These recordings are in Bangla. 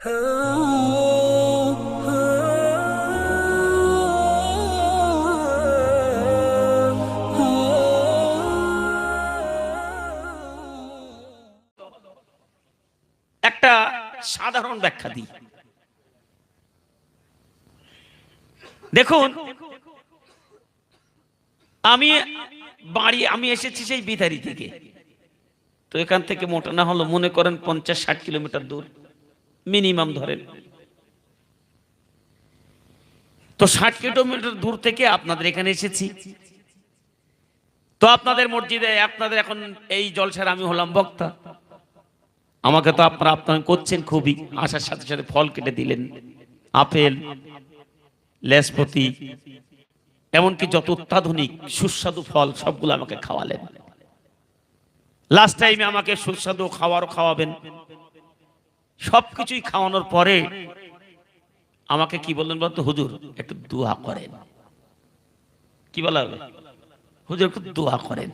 একটা সাধারণ ব্যাখ্যা দিই। দেখুন, আমি বাড়ি, আমি এসেছি সেই বিধারি থেকে। তো এখান থেকে মোটা না হলো, মনে করেন পঞ্চাশ ষাট কিলোমিটার দূর। মিনিমাম ধরেন। তো ষাট কিলোমিটার দূর থেকে আপনাদের এখানে এসেছি। তো আপনাদের মসজিদে, আপনাদের এখন এই জলসার আমি হলাম বক্তা। আমাকে তো আপনারা আপনারা করছেন খুবই, আসার সাথে সাথে ফল কেটে দিলেন। আপেল, লেসপতি, এমনকি যত অত্যাধুনিক সুস্বাদু ফল সবগুলো আমাকে খাওয়ালেন। লাস্ট টাইমে আমাকে সুস্বাদু খাওয়ারও খাওয়াবেন। সবকিছুই খাওয়ানোর পরে আমাকে কি বললেন বলতো? হুজুর, একটু দোয়া করেন। কি বলা হবে? হুজুর, একটু দোয়া করেন।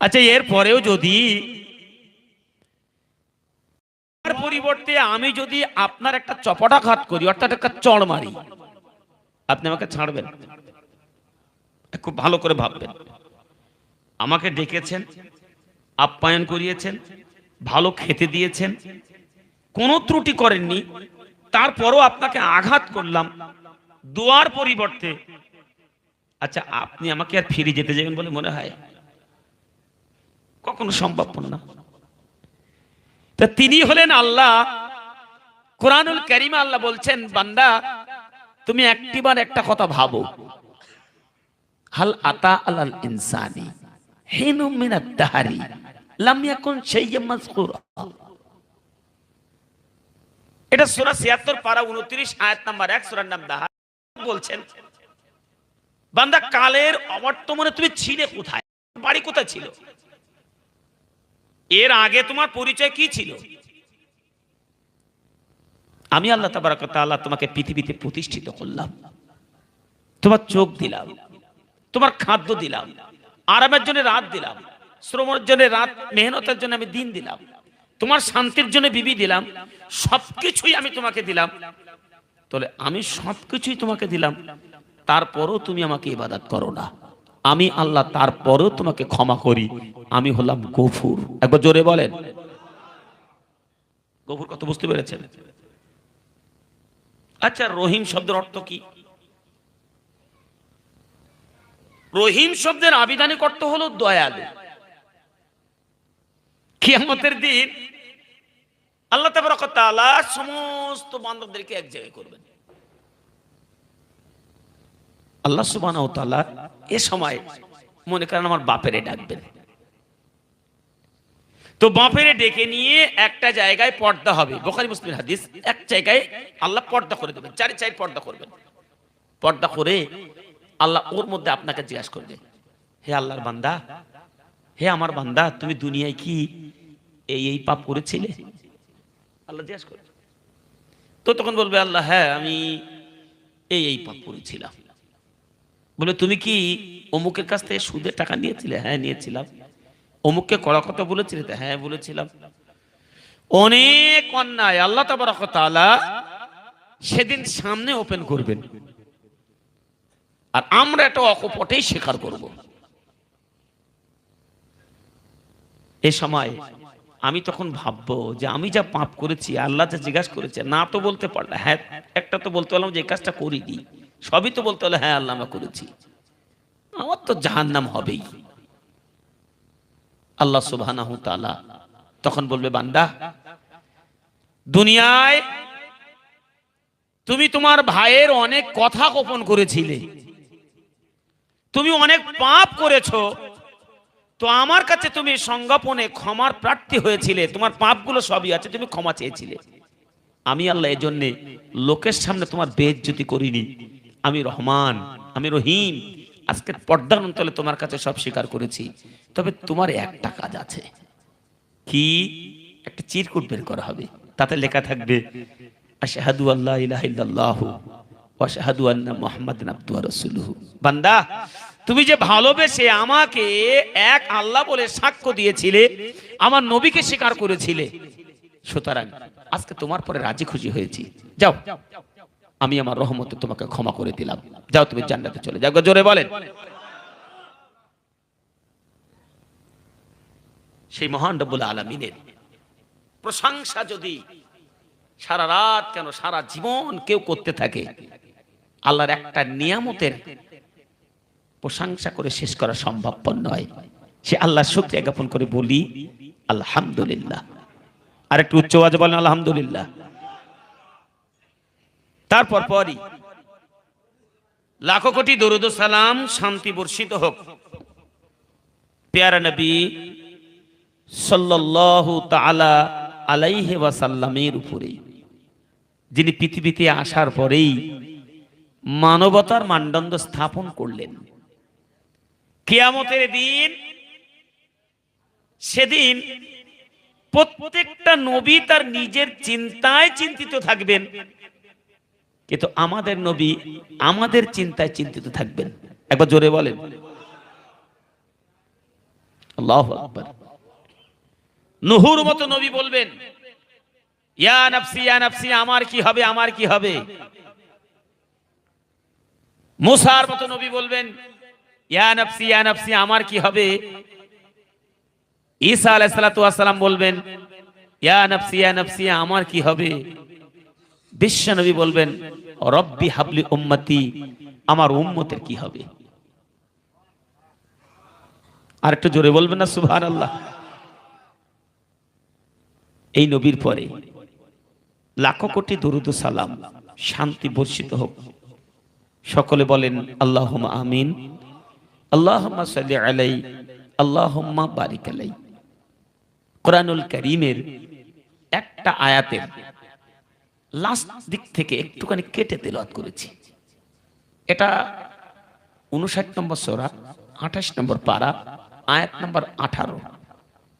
আচ্ছা এর পরেও যদি পরিবর্তে আমি যদি আপনার একটা চপটাঘাত করি, অর্থাৎ একটা চড় মারি, আপনি আমাকে ছাড়বেন? খুব ভালো করে ভাববেন। আমাকে ডেকেছেন, আপ্যায়ন করিয়েছেন, ভালো খেতে দিয়েছেন কোনো ত্রুটি করেননি, তারপরও আপনাকে আঘাত করলাম। দোয়ার পরিবর্তে আচ্ছা আপনি আমাকে আর ফিরে যেতে যাবেন বলে মনে হয়? কখনো সম্ভব না। তা তিনি হলেন আল্লাহ। কোরআনুল করিমা আল্লাহ বলছেন, বান্দা, তুমি একটিবার একটা কথা ভাবো। হাল আতা আলাল ইনসানি হিনু মিনাত দাহারি, লাম ইয়াকুন শাইয়্যাম মাযকুরা। এটা সূরা 76 পারা 29 আয়াত নাম্বার 1 সূরার নাম দাহার বলছেন, বান্দা, কালের অবর্তমানে তুমি ছিলে কোথায়? বাড়ি কোথায় ছিল? এর আগে তোমার পরিচয় কি ছিল? আমি আল্লাহ তাবারাক তাআলা তোমাকে পৃথিবীতে প্রতিষ্ঠিত করলাম। তোমার চোখ দিলাম, তোমার খাদ্য দিলাম, আরামের জন্য রাত দিলাম, শ্রমের জন্য রাত, মেহনতের জন্য আমি দিন দিলাম। তোমার শান্তির জন্য বিবি দিলাম, সবকিছুই আমি তোমাকে দিলাম। তাহলে আমি সবকিছুই তোমাকে দিলাম, তারপরও তুমি আমাকে ইবাদত করো না। আমি আল্লাহ তারপরও তোমাকে ক্ষমা করি, আমি হলাম গফুর। একবার জোরে বলেন। গফুর কত বুঝতে পেরেছেন? আচ্ছা রহিম শব্দের অর্থ কি? রহিম শব্দের আবিধানিক অর্থ হলো দয়ালু। কিয়ামতের দিন আল্লাহ তাআলা সমস্ত বান্ধবদেরকে এক জায়গায় করবেন। আল্লাহ তাআলা এ সময় মনে করেন আমার বাপেরে ডাকবেন। তো বাপেরে ডেকে নিয়ে একটা জায়গায় পর্দা হবে। বোখারি মুসলিম হাদিস, এক জায়গায় আল্লাহ পর্দা করে দেবেন, চারি চাই পর্দা করবেন। পর্দা করে আল্লাহ ওর মধ্যে আপনাকে জিজ্ঞাসা করবে, হে আল্লাহর বান্দা হে আমার বান্দা, তুমি দুনিয়ায় কি এই এই পাপ করেছিলে? আল্লাহ জিজ্ঞাসা করবে তো তখন বলবে, আল্লাহ হ্যাঁ আমি এই এই পাপ করেছিলাম। বলে, তুমি কি অমুকের কাছ থেকে সুদের টাকা নিয়েছিলে? হ্যাঁ নিয়েছিলাম। অমুককে কড়া কথা বলেছিলে? হ্যাঁ বলেছিলাম। অনেক অন্যায়, আল্লাহ তালা সেদিন সামনে ওপেন করবেন। আর আমরা এটা অকপটেই স্বীকার করব। এ সময় আমি তখন ভাববো যে আমি যা পাপ করেছি, আল্লাহ যা জিজ্ঞাসা করেছে, না তো বলতে পারলে হ্যাঁ একটা তো বলতে পারলাম যে এই কাজটা করিনি সবই তো বলতে হলো হ্যাঁ আল্লাহ আমরা করেছি। আমার তো জাহান্নাম হবেই। আল্লাহ সুবহানাহু তাআলা তখন বলবে, বান্দা, দুনিয়ায় তুমি তোমার ভাইয়ের অনেক কথা গোপন করেছিলে। তুমি অনেক পাপ করেছ। তো আমার কাছে তুমি সংজ্ঞাপনে ক্ষমার প্রার্থী হয়েছিলে, তোমার পাপগুলো সবই আছে, তুমি ক্ষমা চেয়েছিলে। আমি আল্লাহ এই জন্যে লোকের সামনে তোমার বেজ্জতি করিনি। আমি রহমান, আমি রহিম, আজকে পর্দার অন্তলে তোমার কাছে সব স্বীকার করেছি। তবে তোমার একটা কাজ আছে। কি? একটা চিরকুট বের করা হবে। তাতে লেখা থাকবে, আশহাদু আল্লাহ ইলাহা ইল্লাল্লাহু ওয়া আশহাদু আন্না মুহাম্মাদান আবদুহু রাসূলুহু। বান্দা তুমি যে ভালোবেসে আমাকে এক আল্লাহ বলে সাক্ষ্য দিয়েছিলে, আমার নবীকে স্বীকার করেছিলে। সুতরাং আজকে তোমার পরে রাজি খুশি হয়েছি। যাও, আমি আমার রহমতে তোমাকে ক্ষমা করে দিলাম। যাও, তুমি জান্নাতে চলে যাও। জোরে বলেন। সেই মহান রব্বুল আলমিনের প্রশংসা যদি সারা রাত কেন সারা জীবন কেউ করতে থাকে, আল্লাহর একটা নিয়ামতের প্রশংসা করে শেষ করা সম্ভবপর নয়। সে আল্লাহর শুক্রিয়া জ্ঞাপন করে বলি, আলহামদুলিল্লাহ। আর একটু উচ্চ আওয়াজে বলেন, আলহামদুলিল্লাহ। তারপর পরই লাখো কোটি দরুদ সালাম শান্তি বর্ষিত হোক। পেয়ারা নবী সাল্লাল্লাহু তাআলা আলাইহি ওয়াসাল্লামের উপরে যিনি পৃথিবীতে আসার পরেই মানবতার মানদণ্ড স্থাপন করলেন। কিয়ামতের দিন, সেদিন প্রত্যেকটা নবী তার নিজের চিন্তায় চিন্তিত থাকবেন। কিন্তু আমাদের নবী আমাদের চিন্তায় চিন্তিত থাকবেন। একবার জোরে বলেন। নুহুর মতো নবী বলবেন, ইয়া নাফসি ইয়া নাফসি, আমার কি হবে, আমার কি হবে? মুসার মতো নবী বলবেন ইয়া নাফসি আমার কি হবে? ঈসা ওয়াসসালাম বলবেন আমার কি হবে? বলবেন, রব্বি হাবলি উম্মতি, আমার উম্মতের কি হবে? আর একটু জোরে বলবেন না, সুবহানাল্লাহ। এই নবীর পরে লাখো কোটি দরুদ সালাম, শান্তি বর্ষিত হোক। সকলে বলেন আল্লাহ আমিন। আল্লাহ সাল্লি আলাই আল্লাহ বারিক আলাই। কোরআনুল করিমের একটা আয়াতের লাস্ট দিক থেকে একটুখানি কেটে তেলাওয়াত করেছি। এটা উনষাট নম্বর সোরা, আঠাশ নম্বর পারা, আয়াত নম্বর আঠারো।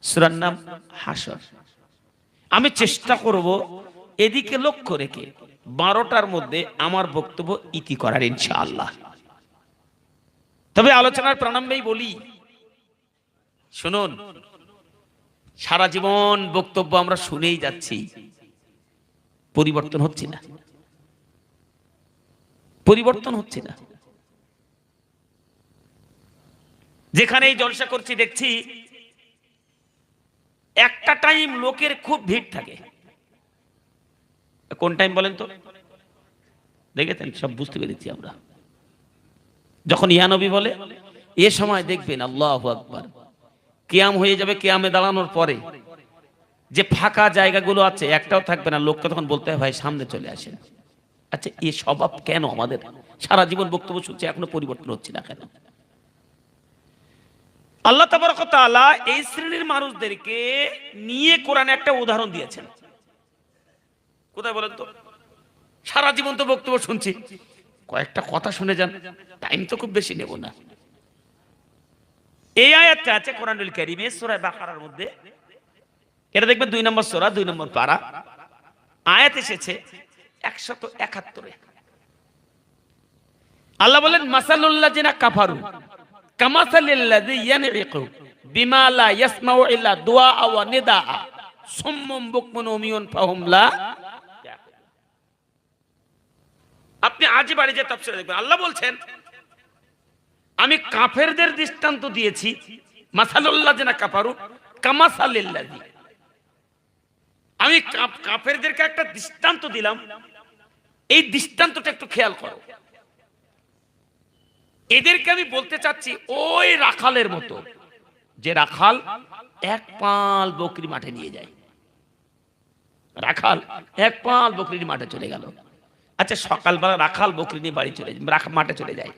সুরার নাম হাসর আমি চেষ্টা করব এদিকে লক্ষ্য রেখে বারোটার মধ্যে আমার বক্তব্য ইতি করার ইনশাআল্লাহ। তবে আলোচনার প্রারম্ভেই বলি, শুনুন, সারা জীবন বক্তব্য আমরা শুনেই যাচ্ছি, পরিবর্তন হচ্ছে না। পরিবর্তন হচ্ছে না। যেখানেই জলসা করছি দেখছি, একটা টাইম লোকের খুব ভিড় থাকে। কোন টাইম বলেন তো? দেখেছেন? সব বুঝতে পেরেছি আমরা। যখন ইয়ানবী বলে, এ সময় দেখবেন আল্লাহ আকবার। কেয়াম হয়ে যাবে, কেয়ামে দাঁড়ানোর পরে। যে ফাঁকা জায়গাগুলো আছে, একটাও থাকবে না, লোককে তখন বলতে হয় ভাই সামনে চলে আসেন। আচ্ছা এ স্বভাব কেন আমাদের? সারা জীবন বক্তব্য শুনছে, এখনও পরিবর্তন হচ্ছে না কেন? আল্লাহ তালা এই শ্রেণির মানুষদেরকে নিয়ে কোরআনে একটা উদাহরণ দিয়েছেন। কোথায় বলেন তো? সারা জীবন তো বক্তব্য শুনছি। কয়েকটা কথা শুনে যান টাইম তো খুব বেশি নেব না। এই আয়াতটা আছে কোরআনুল কারিমে, সূরা বাকারার মধ্যে। এটা দেখবেন দুই নম্বর সূরা, দুই নম্বর পারা। আয়াত এসেছে একশত একাত্তরে। আল্লাহ বলেন মাসালুল্লাহ জিনা কাফারু কামাসালিল্লাযী ইয়ানইকু বিমা লা ইয়াসমাউ ইল্লা দুআ ওয়া নিদা সুম্মুম বুকমুন উমিয়ুন ফাহুম লা আপনি আজই বাড়ি যে তাফসীর দেখবেন। আল্লাহ বলছেন, আমি কাফেরদের দৃষ্টান্ত দিয়েছি, মাসালুল্লাহ জিনা কাফারু, কামাসালিল্লাযী। আমি কাফেরদেরকে একটা দৃষ্টান্ত দিলাম। এই দৃষ্টান্তটা একটু খেয়াল করো। এদেরকে আমি বলতে চাচ্ছি, ওই রাখালের মতো, যে রাখাল এক পাল বকরি মাঠে নিয়ে যায়। রাখাল এক পাল বকরির মাঠে চলে গেল। আচ্ছা সকালবেলা রাখাল বকরি নিয়ে বাড়ি চলে মাঠে চলে যায়।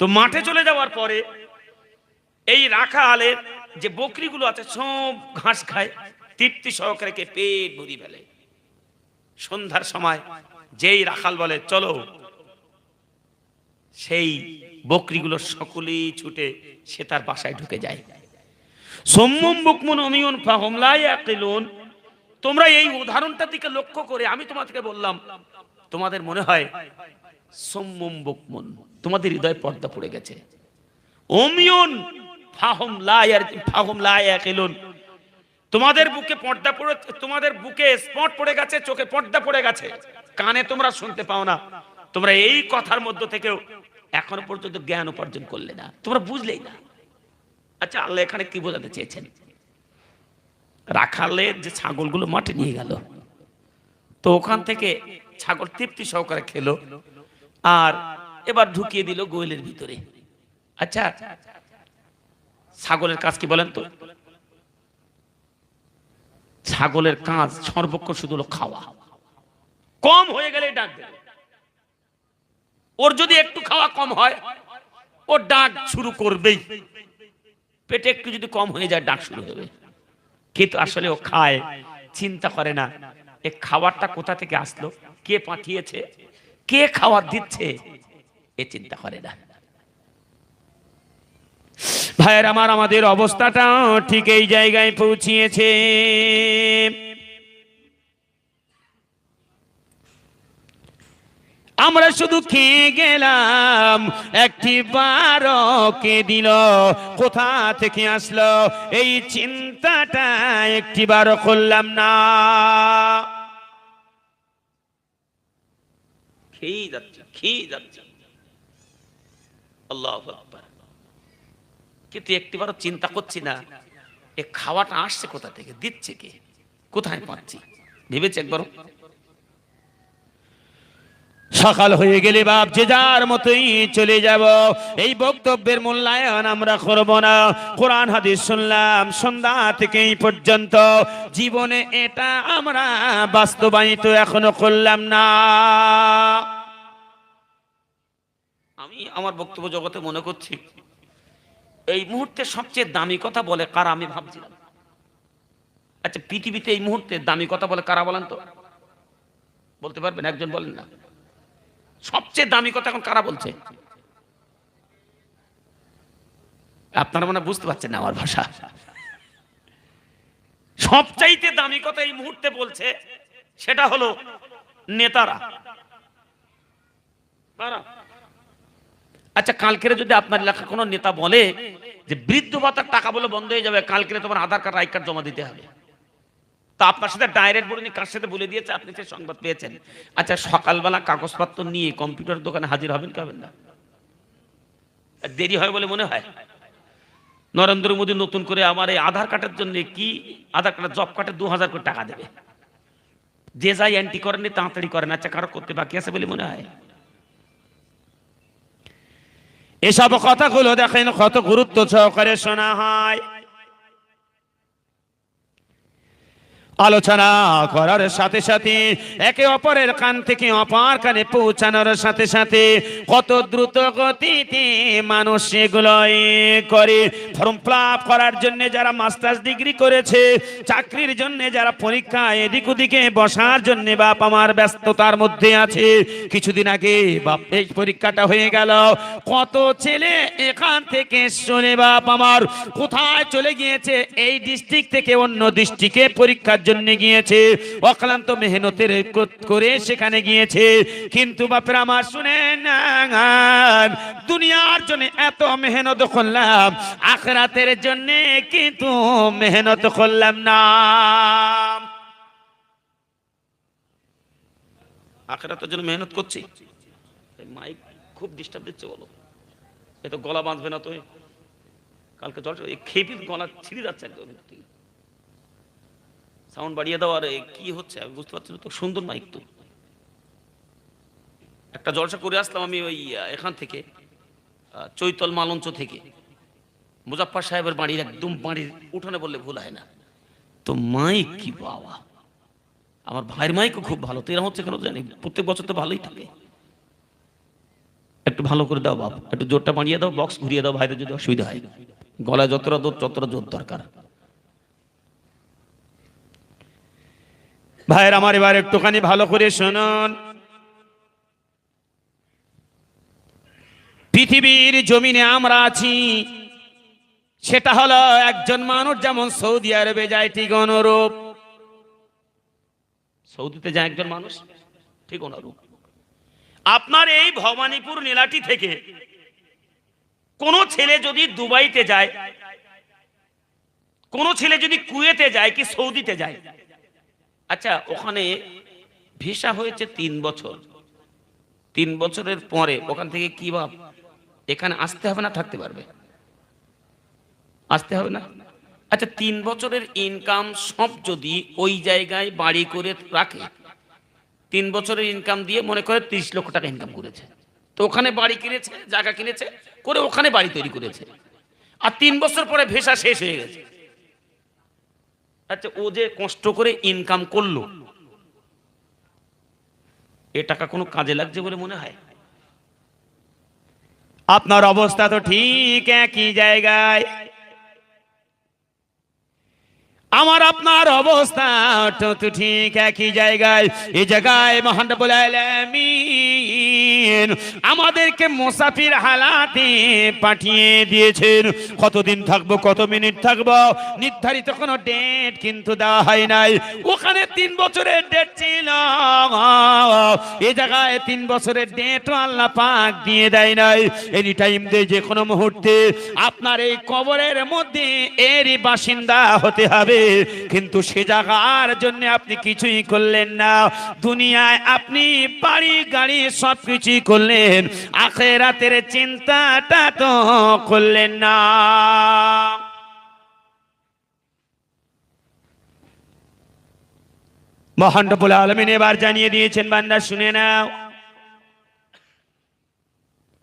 তো মাঠে চলে যাওয়ার পরে এই রাখালের যে বকরিগুলো আছে, সব ঘাস খায়, তৃপ্তি সহকারে পেট ভরি ফেলে। সন্ধ্যার সময় যেই রাখাল বলে, চলো। সেই বকরিগুলো সকলেই ছুটে সে তার বাসায় ঢুকে যায়। সম্মুম বুকমুন অমিয়ন ফাহমলাই আকিলুন তোমরা এই উদাহরণটার দিকে লক্ষ্য করে, আমি তোমাদেরকে বললাম তোমাদের মনে হয় সম্মুম বুকমুন, তোমাদের হৃদয় পর্দা পড়ে গেছে। অমিয়ন ফাহম লাই আর ফাহম লাই আকিলুন তোমাদের বুকে পর্দা পড়ে তোমাদের বুকে স্পট পড়ে গেছে, চোখে পর্দা পড়ে গেছে। কানে তোমরা শুনতে পাও না। তোমরা এই কথার মধ্য থেকেও এখনও পর্যন্ত জ্ঞান উপার্জন করলে না। তোমরা বুঝলেই না। আচ্ছা আল্লাহ এখানে কি বোঝাতে চেয়েছেন? রাখালের যে ছাগলগুলো মাঠে নিয়ে গেল, তো ওখান থেকে ছাগল তৃপ্তি সহকারে খেলো আর এবার ঢুকিয়ে দিল গোয়েলের ভিতরে। আচ্ছা ছাগলের কাজ কি বলেন তো? ছাগলের কাজ সর্বক্ষণ শুধু হলো খাওয়া। কম হয়ে গেলে ডাক ওর যদি একটু খাওয়া কম হয়, ও ডাক শুরু করবেই। পেটে একটু যদি কম হয়ে যায়, ডাক শুরু হবে। কিন্তু আসলে ও খায়, চিন্তা করে না, এ খাবারটা কোথা থেকে আসলো? কে পাঠিয়েছে? কে খাওয়ার দিচ্ছে? এ চিন্তা করে না। ভাইয়ের আমার আমাদের অবস্থাটা ঠিক এই জায়গায় পৌঁছিয়েছে। আমরা শুধু খেয়ে গেলাম, একটি বারো কে দিল, কোথা থেকে আসলো? এই চিন্তাটা একটি বারো করলাম না। খেয়ে যাচ্ছে খেয়ে যাচ্ছে। আল্লাহ কিন্তু একটিবারও চিন্তা করছি না, এ খাওয়াটা আসছে কোথা থেকে, দিচ্ছে কে? কোথায় পাচ্ছি? ভেবেছে একবারও সকাল হয়ে গেলে বাপ যে যার মতোই চলে যাব। এই বক্তব্যের মূল্যায়ন আমরা করব না। কোরআন, হাদিস শুনলাম, সন্ধ্যা থেকে এই পর্যন্ত। জীবনে এটা আমরা বাস্তবায়িত এখনও করলাম না। আমি আমার বক্তব্য জগতে মনে করছি, এই মুহূর্তে সবচেয়ে দামি কথা বলে কারা আমি ভাবছিলাম। আচ্ছা পৃথিবীতে এই মুহূর্তে দামি কথা বলে কারা বলেন তো? বলতে পারবেন? একজন বলেন না। সবচেয়ে দামি কথা এখন কারা বলছে? আপনারা মনে বুঝতে পারছেন না আমার ভাষা। সবচাইতে দামি কথা এই মুহূর্তে বলছে, সেটা হলো নেতারা। আচ্ছা কালকেরে যদি আপনার এলাকার কোনো নেতা বলে যে বৃদ্ধ ভাতার টাকা বলে বন্ধ হয়ে যাবে, কালকেরে তোমার আধার কার্ড, আই কার্ড জমা দিতে হবে। তা আপনার সাথে ডাইরেক্ট বলে কার সাথে বলে দিয়েছে? আপনি সে সংবাদ পেয়েছেন। আচ্ছা সকালবেলা কাগজপত্র নিয়ে কম্পিউটার দোকানে হাজির হবেন কি না? দেরি হয় বলে মনে হয়। নরেন্দ্র মোদী নতুন করে আমার এই আধার কার্ডের জন্য কি আধার কার্ডের জব কার্ডে দু হাজার করে টাকা দেবে। যে যাই অ্যান্টি করেনি তাড়াতাড়ি করেন আচ্ছা কারও করতে বাকি আছে বলে মনে হয়? এসব কথাগুলো দেখেন, কত গুরুত্ব সহকারে শোনা হয়। আলোচনা করার সাথে সাথে একে অপরের কান থেকে অপার কানে পৌঁছানোর সাথে সাথে কত দ্রুত গতিতে মানুষ এগুলো করে। ফর্ম ফিল করার জন্য যারা মাস্টার্স ডিগ্রি করেছে, চাকরির জন্য যারা পরীক্ষা এদিক ওদিকে বসার জন্য বাপ আমার ব্যস্ততার মধ্যে আছে। কিছুদিন আগে বাপ, এই পরীক্ষাটা হয়ে গেল। কত ছেলে এখান থেকে শুনে বাপ আমার কোথায় চলে গিয়েছে? এই ডিস্ট্রিক্ট থেকে অন্য ডিস্ট্রিক্টে পরীক্ষার জন্য গিয়েছে। অক্লান্ত মেহনতের করে সেখানে গিয়েছে। কিন্তু বাপের আমার শুনে দুনিয়ার জন্য এত মেহনত করলাম, আখরাতের জন্য কিন্তু মেহনত করলাম না। আখরাতের জন্য মেহনত করছি। মাইক খুব ডিস্টার্ব দিচ্ছে বলো। এ তো গলা বাঁধবে না তো কালকে জল খেপি গলা ছিঁড়ে যাচ্ছে একদম। সাউন্ড বাড়িয়ে দাও, আর কি হচ্ছে? আমি বুঝতে পারছি না তো, সুন্দর মাইক তো। একটা জলসা করে আসলাম আমি ওই এখান থেকে চৈতল মালঞ্চ থেকে। মুজাফর সাহেবের বাড়ির একদম বাড়ির উঠানে বললে ভুল হয় না। তো মাইক কি বাবা? আমার ভাইয়ের মাইকও খুব ভালো, তো এরকম হচ্ছে কেন জানি? প্রত্যেক বছর তো ভালোই থাকে। একটু ভালো করে দাও বাপ, একটু জোরটা বাড়িয়ে দাও বক্স ঘুরিয়ে দাও, ভাইদের যদি অসুবিধা হয়। গলায় যতটা জোর ততটা জোর দরকার। ভাইয়ের আমার এবার একটুখানি ভালো করে শুনুন। পৃথিবীর জমিনে আমরা আছি, সেটা হলো একজন মানুষ যেমন সৌদি আরবে যায়, ঠিক অনুরূপ। সৌদিতে যায় একজন মানুষ, ঠিক অনুরূপ। আপনার এই ভবানীপুর নীলাটি থেকে কোন ছেলে যদি দুবাইতে যায়, কোন ছেলে যদি কুয়েতে যায় কি সৌদিতে যায়? আচ্ছা ওখানে ভিসা হয়েছে তিন বছর। তিন বছরের পরে ওখান থেকে কি ভাব? এখানে আসতে হবে না, থাকতে পারবে? আসতে হবে না? আচ্ছা তিন বছরের ইনকাম সব যদি ওই জায়গায় বাড়ি করে রাখে, তিন বছরের ইনকাম দিয়ে মনে করে তিরিশ লক্ষ টাকা ইনকাম করেছে। তো ওখানে বাড়ি কিনেছে, জায়গা কিনেছে, করে ওখানে বাড়ি তৈরি করেছে। আর তিন বছর পরে ভেসা শেষ হয়ে গেছে। আচ্ছা ও যে কষ্ট করে ইনকাম করল, এ টাকা কোনো কাজে লাগছে বলে মনে হয়? আপনার অবস্থা তো ঠিক একই জায়গায়। আমার আপনার অবস্থা তো ঠিক একই জায়গায়। এই জায়গায় মহান রব্বুল আলামিন আমাদেরকে মুসাফির হালাতে পাঠিয়ে দিয়েছেন। কতদিন থাকব, কত মিনিট থাকব? নির্ধারিত কোনো ডেট কিন্তু দেওয়া হয় নাই। ওখানে তিন বছরের ডেট ছিল। এ জায়গায় তিন বছরের ডেটও আল্লাহ পাক দিয়ে দেয় নাই। এনি টাইম দিয়ে যে কোনো মুহূর্তে। আপনার এই কবরের মধ্যে এরই বাসিন্দা হতে হবে। কিন্তু সে জায়গার জন্য আপনি কিছুই করলেন না। দুনিয়ায় আপনি বাড়ি, গাড়ি সব কিছুই করলেন। আখেরাতের চিন্তাটা তো করলেন না। মহান রব্বুল আলামিন এবার জানিয়ে দিয়েছেন, বান্দা শুনে নাও।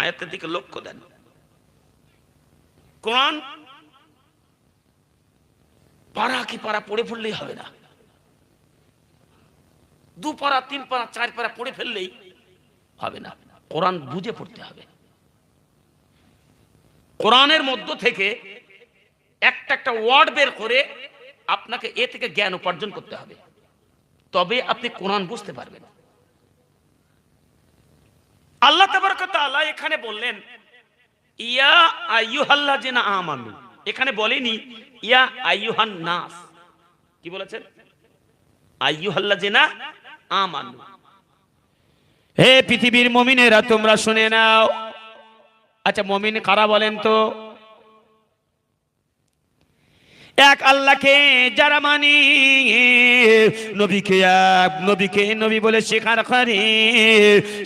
আয়াতের দিকে লক্ষ্য দেন। কোরআন পারা কি পারা পড়ে ফেললেই হবে না। দু পারা তিন পারা চার পারা পড়ে ফেললেই হবে না। কোরআন বুঝে পড়তে হবে। কোরআনের মধ্য থেকে একটা একটা ওয়ার্ড বের করে আপনাকে এ থেকে জ্ঞান উপার্জন করতে হবে। তবে আপনি কোরআন বুঝতে পারবেন। আল্লাহ তাবারকাতাআলা এখানে বললেন, ইয়া আইয়ুহাল্লাযিনা আমানু। এখানে বলেনি, ইয়া আইয়ুহান নাস। কি বলেছেন? আইয়ুহাল্লাযিনা আমানু। হে পৃথিবীর মমিনেরা, তোমরা শুনে নাও। আচ্ছা মমিন কারা বলেন তো? এক আল্লাহকে যারা মানি, নবীকে এক, নবীকে নবী বলে স্বীকার করে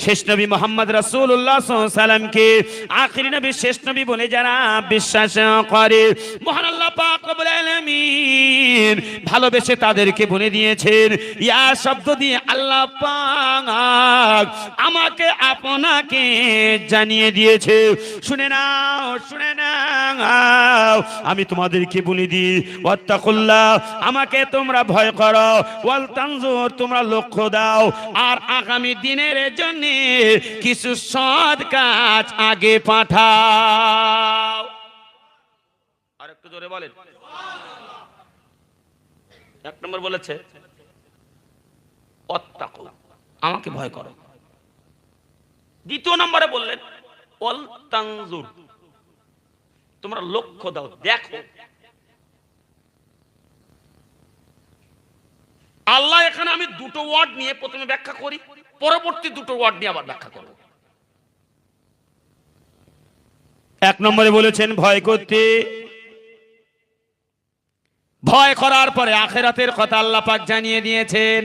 শেষ নবী মোহাম্মদ রাসূলুল্লাহ সাল্লামকে আখিরি নবী, শেষ নবী বলে যারা বিশ্বাস করে। মহান ভালোবেসে তাদেরকে বলে দিয়েছেন, ইয়া শব্দ দিয়ে আল্লাহ পাক আমাকে, আপনাকে জানিয়ে দিয়েছে। শুনে নাও শুনে নাও। আমি তোমাদেরকে বলে দিই, ওয়াত্তাকুল্লাহ, আমাকে তোমরা ভয় করো। ওয়াল তানজুর তোমরা লক্ষ্য দাও। আর আগামী দিনের জন্য কিছু সৎ কাজ আগে পাঠাও। আর একটু জোরে বলেন। এক নম্বর বলেছে আমাকে ভয় করো। দ্বিতীয় নম্বরে বললেন অল তানজুর তোমরা লক্ষ্য দাও, দেখো। আল্লাহ, এখানে আমি দুটো ওয়ার্ড নিয়ে প্রথমে ব্যাখ্যা করি, পরবর্তী দুটো ওয়ার্ড নিয়ে আবার ব্যাখ্যা করব। এক নম্বরে বলেছেন, ভয় করতে। ভয় করার পরে আখেরাতের কথা আল্লাহ পাক জানিয়ে দিয়েছেন।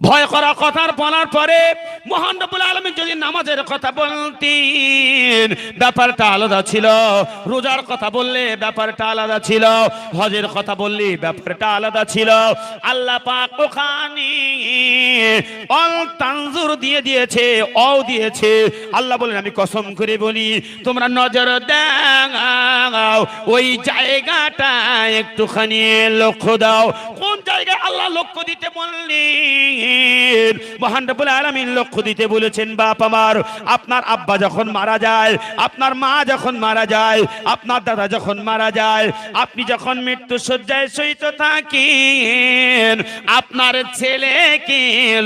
ভয় করা কথার বলার পরে মহান আলামিন যদি নামাজের কথা বলতেন, ব্যাপারটা আলাদা ছিল। রোজার কথা বললে ব্যাপারটা আলাদা ছিল। হজের কথা বললে ব্যাপারটা আলাদা ছিল। আল্লাহ পাক ওখানে অল তানজুর দিয়ে দিয়েছে অ দিয়েছে। আল্লাহ বলেন, আমি কসম করে বলি, তোমরা নজর দাও ওই জায়গাটা একটুখানি লক্ষ্য দাও। জায়গায় আল্লাহ লক্ষ্য দিতে বললেন। মহান রব্বুল আলামিন লক্ষ্য দিতে বলেছেন, বাপ আমার, আপনার আব্বা যখন মারা যায়, আপনার মা যখন মারা যায়, আপনার দাদা যখন মারা যায়, আপনি যখন মৃত্যু শয্যায় সহিত থাকেন, আপনার ছেলেকে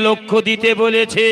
লক্ষ্য দিতে বলেছে